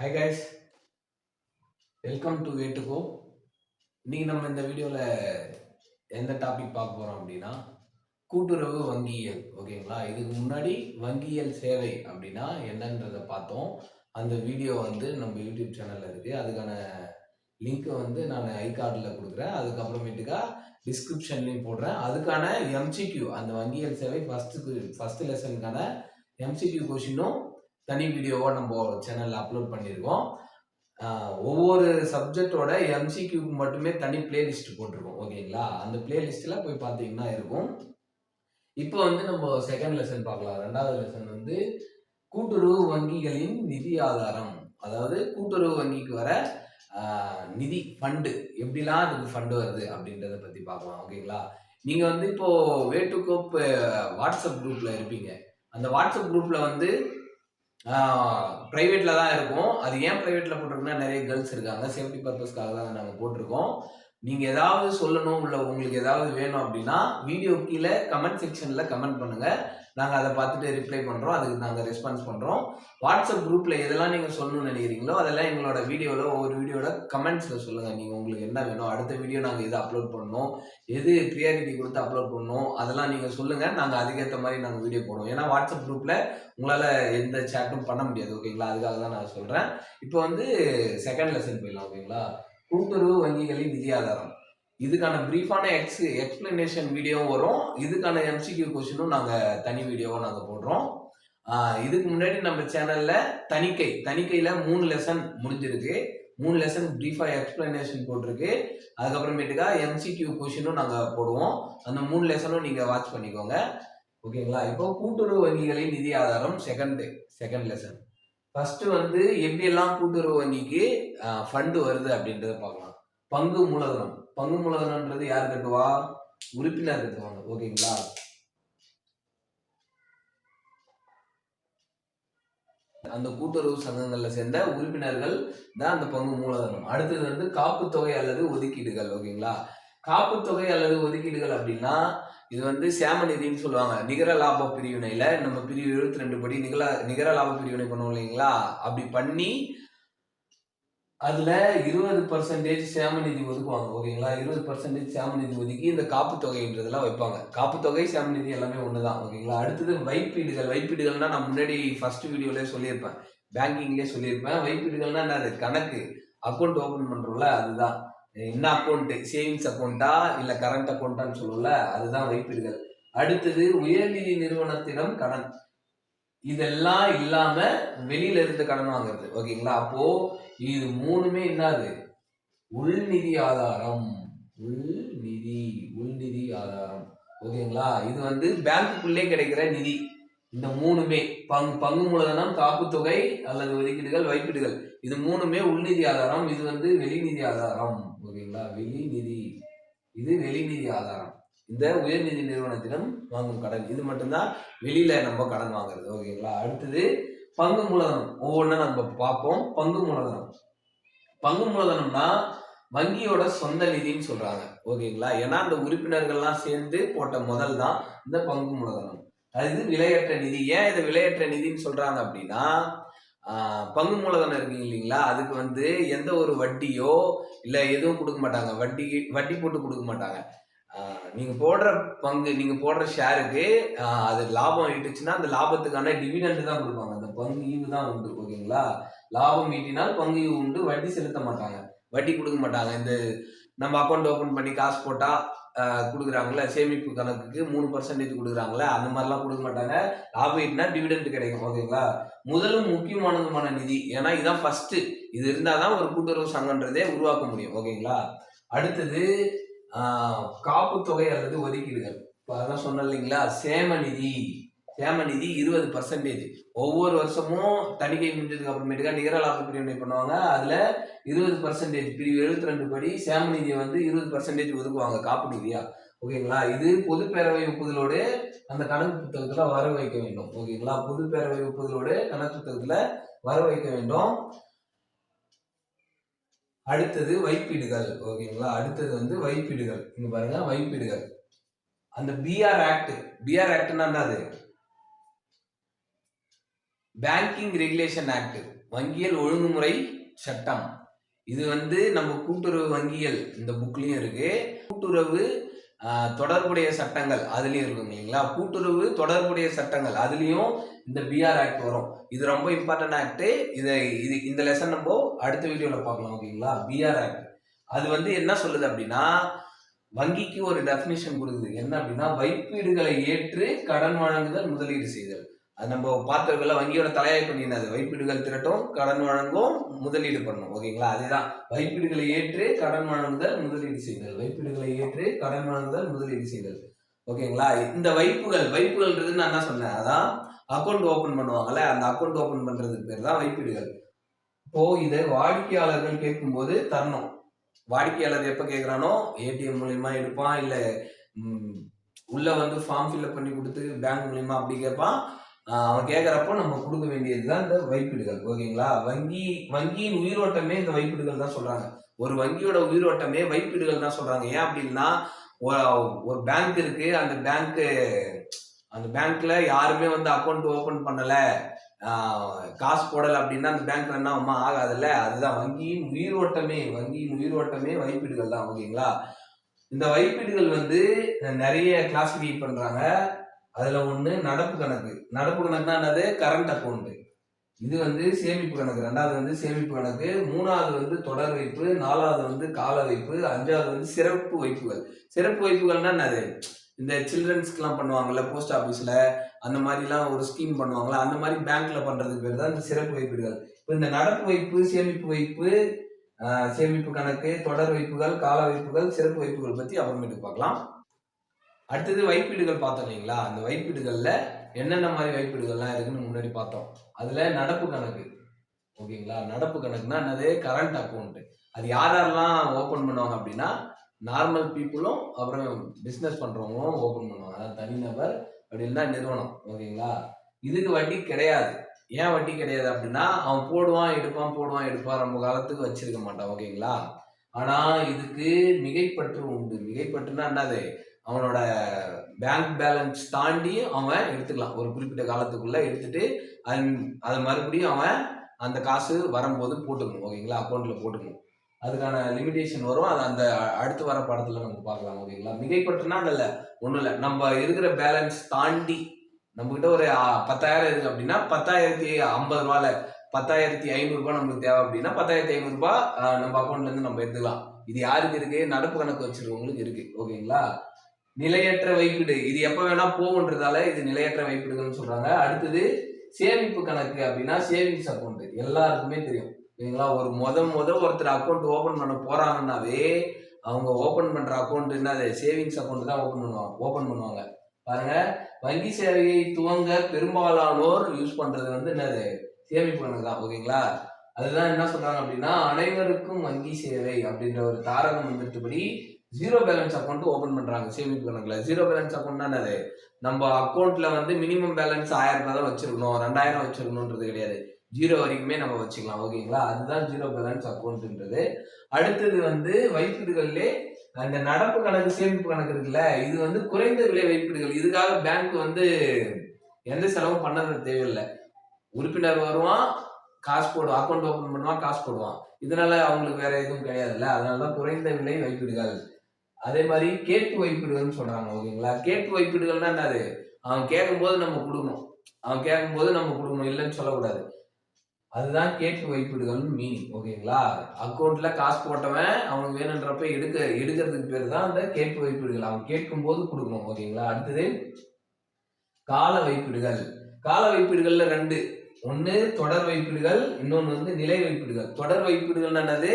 Hi guys welcome to way to go இன்னைக்கு நம்ம இந்த வீடியோவில் எந்த டாபிக் பார்க்க போகிறோம் அப்படின்னா கூட்டுறவு வங்கியியல் ஓகேங்களா இதுக்கு முன்னாடி வங்கியியல் சேவை அப்படின்னா என்னன்றதை பார்த்தோம். அந்த வீடியோ வந்து நம்ம யூடியூப் சேனலில் இருக்குது அதுக்கான லிங்க்கை வந்து நான் ஐ கார்டில் கொடுக்குறேன். அதுக்கப்புறமேட்டுக்கா டிஸ்கிரிப்ஷன்லேயும் போடுறேன். அதுக்கான எம்சிக்யூ அந்த வங்கியியல் சேவை ஃபஸ்ட்டு ஃபஸ்ட்டு லெசனுக்கான எம்சிக்யூ கொஷினும் தனி வீடியோவாக நம்ம சேனலில் அப்லோட் பண்ணியிருக்கோம். ஒவ்வொரு சப்ஜெக்டோட எம்சிக்யூக்கு மட்டுமே தனி பிளேலிஸ்ட் போட்டிருக்கோம் ஓகேங்களா? அந்த பிளேலிஸ்ட்டில் போய் பார்த்தீங்கன்னா இருக்கும். இப்போ வந்து நம்ம செகண்ட் லெசன் பார்க்கலாம். ரெண்டாவது லெசன் வந்து கூட்டுறவு வங்கிகளின் நிதி ஆதாரம். அதாவது கூட்டுறவு வங்கிக்கு வர நிதி ஃபண்டு எப்படிலாம் அதுக்கு ஃபண்டு வருது அப்படின்றத பற்றி பார்க்கலாம் ஓகேங்களா? நீங்கள் வந்து இப்போது வே டு வாட்ஸ்அப் குரூப்பில் இருப்பீங்க. அந்த வாட்ஸ்அப் குரூப்பில் வந்து ப்ரைவேட்டில் தான் இருக்கும். அது ஏன் ப்ரைவேட்டில் போட்டிருக்குன்னா நிறைய கேர்ள்ஸ் இருக்காங்க. சேஃப்டி பர்பஸ்க்காக தான் நாங்கள் போட்டிருக்கோம். நீங்கள் ஏதாவது சொல்லணும் இல்லை உங்களுக்கு ஏதாவது வேணும் அப்படின்னா வீடியோ கீழே கமெண்ட் செக்ஷனில் கமெண்ட் பண்ணுங்கள் நாங்கள் அதை பார்த்துட்டு ரிப்ளை பண்ணுறோம் அதுக்கு நாங்கள் ரெஸ்பான்ஸ் பண்ணுறோம் வாட்ஸ்அப் குரூப்பில் எதெல்லாம் நீங்கள் சொல்லணும்னு நினைக்கிறீங்களோ அதெல்லாம் எங்களோட வீடியோவில் ஒவ்வொரு வீடியோட கமெண்ட்ஸில் சொல்லுங்கள் நீங்கள் உங்களுக்கு என்ன வேணும் அடுத்த வீடியோ நாங்கள் எது அப்லோட் பண்ணணும் எது ப்ரியாரிட்டி கொடுத்து அப்லோட் பண்ணணும் அதெல்லாம் நீங்கள் சொல்லுங்கள் நாங்கள் அதுக்கேற்ற மாதிரி நாங்கள் வீடியோ போடுவோம். ஏன்னா வாட்ஸ்அப் குரூப்பில் உங்களால் எந்த சேட்டும் பண்ண முடியாது. ஓகேங்களா அதுக்காக தான் நான் சொல்கிறேன் இப்போ வந்து செகண்ட் லெசன் போயிடலாம். ஓகேங்களா கூட்டுறவு வங்கிகளின் நிதி ஆதாரம். இதுக்கான பிரீஃபான எக்ஸ் எக்ஸ்பிளனேஷன் வீடியோவும் வரும். இதுக்கான எம்சிக்யூ கொஷினும் நாங்கள் தனி வீடியோவும் நாங்கள் போடுறோம். இதுக்கு முன்னாடி நம்ம சேனலில் தணிக்கை தணிக்கையில் மூணு லெசன் முடிஞ்சிருக்கு. மூணு லெசன் பிரீஃபாக எக்ஸ்பிளனேஷன் போட்டிருக்கு. அதுக்கப்புறமேட்டுக்கா எம்சிக்யூ கொஷினும் நாங்கள் போடுவோம். அந்த மூணு லெசனும் நீங்கள் வாட்ச் பண்ணிக்கோங்க. ஓகேங்களா? இப்போ கூட்டுறவு வங்கிகளின் நிதி ஆதாரம் செகண்ட் செகண்ட் லெசன் ஃபர்ஸ்ட் வந்து எப்படியெல்லாம் கூட்டுறவு வங்கிக்கு ஃபண்டு வருது அப்படின்றத பார்க்கலாம். பங்கு மூலதனம். பங்கு மூலதனம்ன்றது யார் கட்டுவா? உறுப்பினர் கட்டுவாங்க. ஓகேங்களா? அந்த கூட்டுறவு சங்கங்கள்ல சேர்ந்த உறுப்பினர்கள் தான் அந்த பங்கு மூலதனம். அடுத்தது வந்து காப்பு தொகை அல்லது ஒதுக்கீடுகள். ஓகேங்களா? காப்புத்தொகை அல்லது ஒதுக்கீடுகள் அப்படின்னா இது வந்து சேம நிதின்னு சொல்லுவாங்க. நிகர லாப பிரிவினையில நம்ம பிரிவு எழுபத்தி ரெண்டு படி நிகர நிகர லாப பிரிவினை பண்ணுவோம் இல்லைங்களா? அப்படி பண்ணி அதுல இருபது பர்சன்டேஜ் சேம நிதி ஒதுக்குவாங்க. ஓகேங்களா? இருபது பர்சன்டேஜ் சேம நிதி ஒதுக்கி இந்த காப்பு தொகைன்றதெல்லாம் வைப்பாங்க. காப்பு தொகை சேம நிதி எல்லாமே ஒண்ணுதான். ஓகேங்களா? அடுத்தது வைப்பீடுகள். வைப்பீடுகள்னா நான் முன்னாடி ஃபர்ஸ்ட் வீடியோலயே சொல்லியிருப்பேன். பேங்கிங்லயே சொல்லியிருப்பேன். வைப்பீடுகள்னா என்னது? கணக்கு. அக்கௌண்ட் ஓபன் பண்றோம்ல அதுதான். என்ன அக்கௌண்ட் சேவிங்ஸ் அக்கௌண்ட்டா இல்ல கரண்ட் அக்கௌண்ட்டான்னு சொல்லுவோம்ல அதுதான் வைப்பீடுகள் அடுத்தது உயர்நிதி நிறுவனத்திடம் கடன். இதெல்லாம் இல்லாம வெளியில இருந்து கடன் வாங்குறது. ஓகேங்களா? அப்போ இது மூணுமே என்னது? உள்நிதி ஆதாரம். உள்நிதி உள்நிதி ஆதாரம். ஓகேங்களா? இது வந்து பேங்க்குள்ளே கிடைக்கிற நிதி. இந்த மூணுமே. பங்கு பங்கு மூலதனம் காப்புத்தொகை அல்லது ஒதுக்கீடுகள் வைப்பீடுகள். இது மூணுமே உள்நிதி ஆதாரம். இது வந்து வெளிநிதி ஆதாரம். ஓகேங்களா வெளிநிதி இது வெளிநிதி ஆதாரம். இந்த உயர்நிதி நிறுவனத்திடம் வாங்கும் கடன். இது மட்டும்தான் வெளியில நம்ம கடன் வாங்குறது. ஓகேங்களா? அடுத்தது பங்கு மூலதனம். ஒவ்வொன்றா நம்ம பார்ப்போம். பங்கு மூலதனம். பங்கு மூலதனம்னா வங்கியோட சொந்த நிதின்னு சொல்றாங்க. ஓகேங்களா? ஏன்னா அந்த உறுப்பினர்கள்லாம் சேர்ந்து போட்ட முதல் தான் இந்த பங்கு மூலதனம். அது விலையற்ற நிதி. ஏன் இதை விலையற்ற நிதின்னு சொல்றாங்க அப்படின்னா பங்கு மூலதனம் இருக்கீங்க இல்லைங்களா? அதுக்கு வந்து எந்த ஒரு வட்டியோ இல்லை எதுவும் கொடுக்க மாட்டாங்க. வட்டி வட்டி போட்டு கொடுக்க மாட்டாங்க. நீங்கள் நீங்க போடுற பங்கு நீங்க போடுற ஷேருக்கு அது லாபம் ஈட்டுச்சுன்னா அந்த லாபத்துக்கான டிவிடெண்ட் தான் கொடுப்பாங்க. அந்த பங்கு ஈவு தான் உண்டு ஓகேங்களா? லாபம் ஈட்டினால் பங்கு ஈவு உண்டு வட்டி செலுத்த மாட்டாங்க. வட்டி கொடுக்க மாட்டாங்க. இந்த நம்ம அக்கௌண்ட் ஓப்பன் பண்ணி காசு போட்டா கொடுக்குறாங்களே சேமிப்பு கணக்குக்கு மூணு பர்சன்டேஜ் கொடுக்குறாங்களே அந்த மாதிரிலாம் கொடுக்க மாட்டாங்க. லாபம் ஈட்டினா டிவிடெண்ட் கிடைக்கும் ஓகேங்களா? முதலும் முக்கியமானதுமான நிதி ஏன்னா இதுதான் ஃபர்ஸ்ட் இது இருந்தாதான் ஒரு கூட்டுறவு சங்கன்றதே உருவாக்க முடியும் ஓகேங்களா? அடுத்தது காப்பு தொகை அல்லது ஒதுக்கீடுகள். இப்போ அதான் சொன்னேன் இல்லைங்களா? சேம நிதி. சேம நிதி இருபது பர்சன்டேஜ் ஒவ்வொரு வருஷமும் தணிக்கை முடிஞ்சதுக்கு அப்புறமேட்டுக்கா நிகர லாப பிரிவினை பண்ணுவாங்க. அதுல இருபது பர்சன்டேஜ் பிரிவு எழுபத்தி ரெண்டு படி சேம நிதியை வந்து இருபது பர்சன்டேஜ் ஒதுக்குவாங்க காப்பு நிதியா. ஓகேங்களா? இது பொதுப்பேரவை ஒப்புதலோடு அந்த கணக்கு புத்தகத்துல வர வைக்க வேண்டும். ஓகேங்களா? பொதுப்பேரவை ஒப்புதலோடு கணக்கு புத்தகத்துல வர வைக்க வேண்டும். அடுத்தது வைப்பீடுகள் ஓகேங்களா? அடுத்தது வந்து வைப்பீடுகள் இங்க பாருங்க வைப்பீடுகள் அந்த பிஆர் ஆக்ட் பிஆர் ஆக்ட்னா என்னது? பேங்கிங் ரெகுலேஷன் ஆக்ட் வங்கியல் ஒழுங்குமுறை சட்டம். இது வந்து நம்ம கூட்டுறவு வங்கியல் இந்த புக்லேயும் இருக்கு. கூட்டுறவு தொடர்புடைய சட்டங்கள் அதுலேயும் இருக்கும் இல்லைங்களா? கூட்டுறவு தொடர்புடைய சட்டங்கள் அதுலேயும் இந்த பிஆர் ஆக்ட் வரும். இது ரொம்ப இம்பார்ட்டன்ட் ஆக்ட் இதை இது இந்த லெசன் நம்ம அடுத்த வீடியோவில் பார்க்கலாம் ஓகேங்களா? பிஆர் ஆக்ட் அது வந்து என்ன சொல்லுது அப்படின்னா வங்கிக்கு ஒரு டெஃபினிஷன் கொடுக்குது. என்ன அப்படின்னா வைப்பீடுகளை ஏற்று கடன் வழங்குதல் முதலீடு செய்தல். அது நம்ம பார்த்தவர்கள வங்கியோட தலையாய் பண்ணினது வைப்பீடுகள் திரட்டும் கடன் வழங்கும் முதலீடு பண்ணும். ஓகேங்களா? அதுதான். வைப்பீடுகளை ஏற்று கடன் வழங்குதல் முதலீடு செய்தல். வைப்பீடுகளை ஏற்று கடன் வழங்குதல் முதலீடு செய்தல். ஓகேங்களா? இந்த வைப்புகள் வைப்புகள்ன்றது நான் என்ன சொன்னேன்? அதான் அக்கௌண்ட் ஓபன் பண்ணுவாங்கல்ல அந்த அக்கௌண்ட் ஓபன் பண்றதுக்கு பேர் தான் வைப்பீடுகள். இப்போ இதை வாடிக்கையாளர்கள் கேட்கும்போது தரணும். வாடிக்கையாளர் எப்ப கேட்குறானோ ஏடிஎம் மூலியமா எடுப்பான் இல்ல உள்ள வந்து ஃபார்ம் ஃபில்அப் பண்ணி கொடுத்து பேங்க் மூலியமா அப்படி கேட்பான். அவன் கேட்குறப்போ நம்ம கொடுக்க வேண்டியது தான் இந்த வைப்பீடுகள் ஓகேங்களா? வங்கி வங்கியின் உயிரோட்டமே இந்த வைப்பீடுகள் தான் சொல்கிறாங்க ஒரு வங்கியோட உயிரோட்டமே வைப்பீடுகள் தான் சொல்கிறாங்க ஏன் அப்படின்னா ஒரு- பேங்க் இருக்கு அந்த பேங்க்கு அந்த பேங்க்ல யாருமே வந்து அக்கௌண்ட் ஓபன் பண்ணல. காசு போடல அப்படின்னா அந்த பேங்க் என்ன ஆகுமா? ஆகாதுல்ல. அதுதான் வங்கியின் உயிரோட்டமே வங்கியின் உயிரோட்டமே வைப்பீடுகள் தான் ஓகேங்களா? இந்த வைப்பீடுகள் வந்து நிறைய கிளாசிஃபை பண்றாங்க. அதுல ஒண்ணு நடப்பு கணக்கு. நடப்பு கணக்குனா என்னது? கரண்ட் அக்கௌண்ட்டு இது வந்து சேமிப்பு கணக்கு. ரெண்டாவது வந்து சேமிப்பு கணக்கு. மூணாவது வந்து தொடர் வைப்பு. நாலாவது வந்து கால வைப்பு. அஞ்சாவது வந்து சிறப்பு வைப்புகள். சிறப்பு வைப்புகள்னா என்னது? இந்த சில்ட்ரன்ஸ்க்குலாம் பண்ணுவாங்கல்ல போஸ்ட் ஆஃபீஸில். அந்த மாதிரிலாம் ஒரு ஸ்கீம் பண்ணுவாங்கல்ல. அந்த மாதிரி பேங்க்ல பண்ணுறதுக்கு பேர் தான் இந்த சிறப்பு வைப்பீடுகள் இப்போ இந்த நடப்பு வைப்பு சேமிப்பு வைப்பு சேமிப்பு கணக்கு தொடர் வைப்புகள் கால வைப்புகள் சிறப்பு வைப்புகள் பற்றி அப்புறமேட்டு பார்க்கலாம். அடுத்தது வைப்பீடுகள் பார்த்தோம் இல்லைங்களா? அந்த வைப்பீடுகளில் என்னென்ன மாதிரி வைப்பீடுகள்லாம் இருக்குன்னு முன்னாடி பார்த்தோம். அதுல நடப்பு கணக்கு. ஓகேங்களா? நடப்பு கணக்குனா என்னது? கரண்ட் அக்கௌண்ட் அது யார் யாரெல்லாம் ஓப்பன் பண்ணுவாங்க அப்படின்னா நார்மல் பீப்புளும் அப்புறம் பிஸ்னஸ் பண்றவங்களும் ஓப்பன் பண்ணுவாங்க. அதாவது தனிநபர் அப்படி இல்லைன்னா நிறுவனம். ஓகேங்களா? இதுக்கு வட்டி கிடையாது. ஏன் வட்டி கிடையாது அப்படின்னா அவன் போடுவான் எடுப்பான் போடுவான் எடுப்பான் ரொம்ப காலத்துக்கு வச்சிருக்க மாட்டான். ஓகேங்களா? ஆனா இதுக்கு மிகைப்பற்று உண்டு. மிகைப்பற்றுனா என்னது? அவனோட பேங்க் பேலன்ஸ் தாண்டி அவன் எடுத்துக்கலாம். ஒரு குறிப்பிட்ட காலத்துக்குள்ள எடுத்துட்டு அது அதை மறுபடியும் அவன் அந்த காசு வரும்போது போட்டுக்கணும். ஓகேங்களா? அக்கௌண்ட்ல போட்டுக்கணும். அதுக்கான லிமிடேஷன் வரும். அது அந்த அடுத்து வர படத்துல நம்ம பார்க்கலாம். ஓகேங்களா? மிகைப்பற்றுனா இல்ல. ஒண்ணும் இல்லை. நம்ம இருக்கிற பேலன்ஸ் தாண்டி நம்ம கிட்ட ஒரு பத்தாயிரம் இருக்கு அப்படின்னா பத்தாயிரத்தி ஐம்பது ரூபால பத்தாயிரத்தி ஐநூறு ரூபாய் நமக்கு தேவை அப்படின்னா பத்தாயிரத்தி ஐநூறு ரூபாய் நம்ம அக்கௌண்ட்ல இருந்து நம்ம எடுத்துக்கலாம். இது யாருக்கு இருக்கு? நடப்பு கணக்கு வச்சிருக்கவங்களுக்கு இருக்கு. ஓகேங்களா? நிலையற்ற வைப்பீடு. இது எப்ப வேணா போகுன்றதால இது நிலையற்ற வைப்பீடுகள்னு சொல்றாங்க. அடுத்தது சேமிப்பு கணக்கு அப்படின்னா சேவிங்ஸ் அக்கௌண்ட் எல்லாருக்குமே தெரியும். சரிங்களா ஒரு முத முத ஒருத்தர் அக்கௌண்ட் ஓபன் பண்ண போறாங்கன்னாவே அவங்க ஓபன் பண்ற அக்கௌண்ட் என்னது சேவிங்ஸ் அக்கௌண்ட் தான் ஓபன் பண்ணுவாங்க. ஓபன் பண்ணுவாங்க. பாருங்க. வங்கி சேவையை துவங்க பெரும்பாலானோர் யூஸ் பண்றது வந்து என்னது? சேமிப்பு கணக்கு தான். ஓகேங்களா? அதுதான் என்ன சொல்றாங்க அப்படின்னா அனைவருக்கும் வங்கி சேவை அப்படின்ற ஒரு தாரக மந்திரத்துப்படி ஜீரோ பேலன்ஸ் அக்கௌண்ட் ஓபன் பண்றாங்க சேமிப்பு கணக்குல ஜீரோ பேலன்ஸ் அக்கௌண்ட்னா என்னது? நம்ம அக்கௌண்ட்ல வந்து மினிமம் பேலன்ஸ் ஆயிரம் ரூபாய் தான் வச்சிருக்கணும் ரெண்டாயிரம் வச்சிருக்கணும்ன்றது கிடையாது. ஜீரோ வரைக்குமே நம்ம வச்சுக்கலாம் ஓகேங்களா? அதுதான் ஜீரோ பேலன்ஸ் அக்கௌண்ட்ன்றது அடுத்தது வந்து வைப்பீடுகள்லே அந்த நடப்பு கணக்கு சேமிப்பு கணக்கு இருக்குல்ல இது வந்து குறைந்த விலை வைப்பீடுகள். இதுக்காக பேங்க் வந்து எந்த செலவும் பண்ணது தேவையில்லை. உறுப்பினர் வருவான் காசு போடுவான் அக்கௌண்ட் ஓபன் பண்ணுவான் காசு போடுவான். இதனால அவங்களுக்கு வேற எதுவும் கிடையாதுல்ல. அதனால தான் குறைந்த விலை வைப்பீடுகள். அதே மாதிரி கேட்டு வைப்பீடுகள்னு சொல்றாங்க ஓகேங்களா? கேட்டு வைப்பீடுகள்னா என்னது? அவன் கேட்கும்போது நம்ம கொடுக்கணும். அவன் கேட்கும்போது நம்ம கொடுக்கணும் இல்லைன்னு சொல்லக்கூடாது. அதுதான் கேட்டு வைப்பீடுகள்னு மீனிங் ஓகேங்களா? அக்கௌண்ட்ல காசு போட்டவன் அவனுக்கு வேணுன்றப்ப எடுக்க எடுக்கிறதுக்கு பேர் தான் அந்த கேட்டு வைப்பீடுகள். அவன் கேட்கும்போது கொடுக்கணும் ஓகேங்களா? அடுத்தது கால வைப்பீடுகள். கால வைப்பீடுகள்ல ரெண்டு. ஒன்னு தொடர் வைப்பீடுகள் இன்னொன்னு வந்து நிலை வைப்பீடுகள். தொடர் வைப்பீடுகள் என்னது?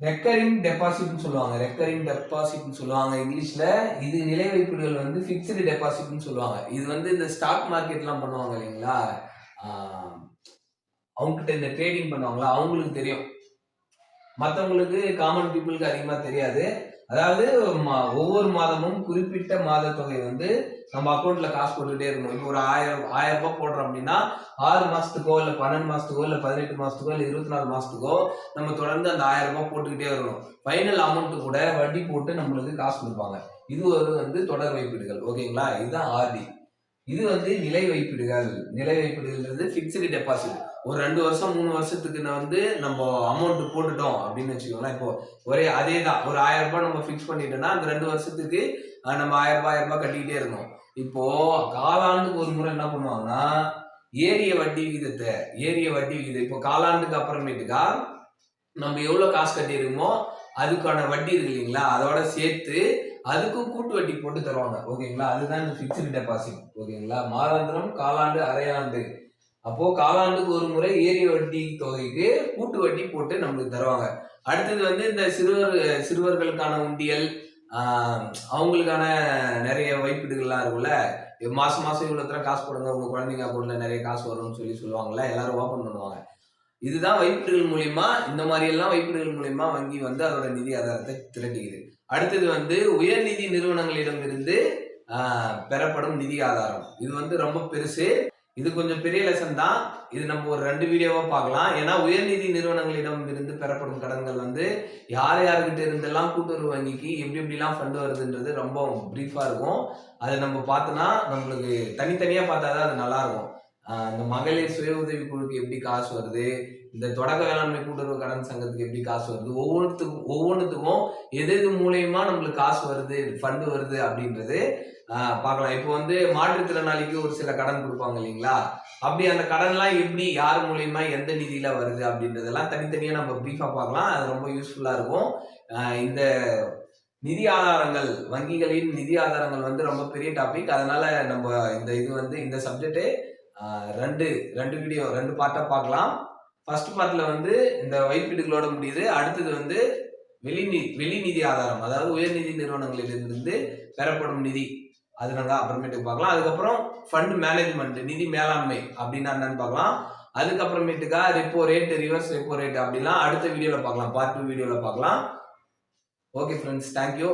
ரெக்கரிங் டெபாசிட்னு சொல்லுவாங்க. ரெக்கரிங் டெபாசிட்னு சொல்லுவாங்க. இங்கிலீஷில் இது நிலை வைப்புகள் வந்து ஃபிக்ஸ்டு டெபாசிட்னு சொல்லுவாங்க. இது வந்து இந்த ஸ்டாக் மார்க்கெட்லாம் பண்ணுவாங்க இல்லைங்களா? அவங்ககிட்ட இந்த ட்ரேடிங் பண்ணுவாங்களா? அவங்களுக்கு தெரியும். மற்றவங்களுக்கு காமன் பீப்புளுக்கு அதிகமாக தெரியாது. அதாவது ஒவ்வொரு மாதமும் குறிப்பிட்ட மாத தொகை வந்து நம்ம அக்கௌண்ட்ல காசு போட்டுக்கிட்டே இருக்கணும். இப்போ ஒரு ஆயிரம் ஆயிரம் ரூபாய் போடுறோம் அப்படின்னா ஆறு மாசத்துக்கோ இல்ல பன்னெண்டு மாசத்துக்கோ இல்ல பதினெட்டு மாசத்துக்கோ இல்ல இருபத்தி நாலு மாசத்துக்கோ நம்ம தொடர்ந்து அந்த ஆயிரம் ரூபாய் போட்டுக்கிட்டே இருக்கணும். ஃபைனல் அமௌண்ட் கூட வட்டி போட்டு நம்மளுக்கு காசு கொடுப்பாங்க. இது ஒரு வந்து தொடர் வைப்பீடுகள் ஓகேங்களா? இதுதான் ஆர்டி இது வந்து நிலை வைப்பீடுகள் நிலை வைப்பீடுகள்ன்றது ஃபிக்ஸ்டு டெபாசிட் ஒரு ரெண்டு வருஷம் மூணு வருஷத்துக்கு நான் வந்து நம்ம அமௌண்ட் போட்டுட்டோம் அப்படின்னு வச்சுக்கோங்களேன். இப்போ ஒரே அதே தான் ஒரு ஆயிரம் ரூபாய் நம்ம ஃபிக்ஸ் பண்ணிட்டோம்னா அந்த ரெண்டு வருஷத்துக்கு நம்ம ஆயிரம் ரூபாய் ஆயிரம் ரூபாய் கட்டிக்கிட்டே இருந்தோம். இப்போ காலாண்டுக்கு ஒரு முறை என்ன பண்ணுவாங்கன்னா ஏரிய வட்டி விகிதத்தை ஏரிய வட்டி விகிதம் இப்போ காலாண்டுக்கு அப்புறமேட்டுக்கா நம்ம எவ்வளோ காசு கட்டியிருக்கோமோ அதுக்கான வட்டி இருக்கு இல்லைங்களா? அதோட சேர்த்து அதுக்கும் கூட்டு வட்டி போட்டு தருவாங்க. ஓகேங்களா? அதுதான் இந்த ஃபிக்ஸ்டு டெபாசிட் ஓகேங்களா? மாதாந்திரம் காலாண்டு அரையாண்டு. அப்போ காலாண்டுக்கு ஒரு முறை ஏரிய வட்டி தொகைக்கு கூட்டு வட்டி போட்டு நம்மளுக்கு தருவாங்க. அடுத்தது வந்து இந்த சிறுவர் சிறுவர்களுக்கான உண்டியல் அவங்களுக்கான நிறைய வைப்பீடுகள்லாம் இருக்கும்ல. மாசம் மாசம் இவ்வளோ காசு போடுங்க உங்க குழந்தைங்க அக்கௌண்ட்ல நிறைய காசு வரும்னு சொல்லி சொல்லுவாங்கல்ல எல்லாரும் ஓப்பன் பண்ணுவாங்க. இதுதான் வைப்பீடுகள் மூலியமா இந்த மாதிரி எல்லாம் வைப்பீடுகள் மூலியமா வங்கி வந்து அதோட நிதி ஆதாரத்தை திரட்டிக்குது அடுத்தது வந்து உயர்நிதி நிறுவனங்களிடமிருந்து பெறப்படும் நிதி ஆதாரம். இது வந்து ரொம்ப பெருசு. இது கொஞ்சம் பெரிய லெசன் தான். இது நம்ம ஒரு ரெண்டு வீடியோவா பார்க்கலாம். ஏன்னா உயர்நிதி நிறுவனங்களிடம் இருந்து பெறப்படும் கடன்கள் வந்து யார் யாருக்கிட்ட இருந்தெல்லாம் கூட்டுறவு வங்கிக்கு எப்படி எப்படிலாம் ஃபண்டு வருதுன்றது ரொம்ப ப்ரீஃபாக இருக்கும். அதை நம்ம பார்த்தோன்னா நம்மளுக்கு தனித்தனியாக பார்த்தா தான் அது நல்லாயிருக்கும் இந்த மகளிர் சுய உதவி குழுக்கு எப்படி காசு வருது? இந்த தொடக்க வேளாண்மை கூட்டுறவு கடன் சங்கத்துக்கு எப்படி காசு வருது? ஒவ்வொன்றுத்துக்கும் ஒவ்வொன்றுத்துக்கும் எது எது மூலயமா நம்மளுக்கு காசு வருது ஃபண்டு வருது அப்படின்றது பார்க்கலாம். இப்போ வந்து மாற்றுத்திறனாளிக்கு ஒரு சில கடன் கொடுப்பாங்க இல்லைங்களா? அப்படி அந்த கடன்லாம் எப்படி யார் மூலியமா எந்த நிதியில வருது அப்படின்றதெல்லாம் தனித்தனியாக நம்ம ப்ரீஃபாக பார்க்கலாம். அது ரொம்ப யூஸ்ஃபுல்லாக இருக்கும். இந்த நிதி ஆதாரங்கள் வங்கிகளின் நிதி ஆதாரங்கள் வந்து ரொம்ப பெரிய டாபிக் அதனால நம்ம இந்த இது வந்து இந்த சப்ஜெக்ட்டு ரெண்டு ரெண்டு வீடியோ ரெண்டு பார்ட்டாக பார்க்கலாம். ஃபர்ஸ்ட் பார்ட்ல வந்து இந்த வைப்பீடுகளோட முடியுது. அடுத்தது வந்து வெளிநி வெளி நிதி ஆதாரம் அதாவது உயர்நிதி நிறுவனங்களிலிருந்து பெறப்படும் நிதி. அது நல்லா அப்புறமேட்டுக்கு பார்க்கலாம். அதுக்கப்புறம் ஃபண்ட் மேனேஜ்மெண்ட் நிதி மேலாண்மை அப்படின்னா என்னன்னு பார்க்கலாம். அதுக்கப்புறமேட்டுக்கா repo rate reverse repo rate அப்படிலாம் அடுத்த வீடியோவில் பார்க்கலாம். பார்ட் டூ வீடியோவில் பார்க்கலாம். Okay friends thank you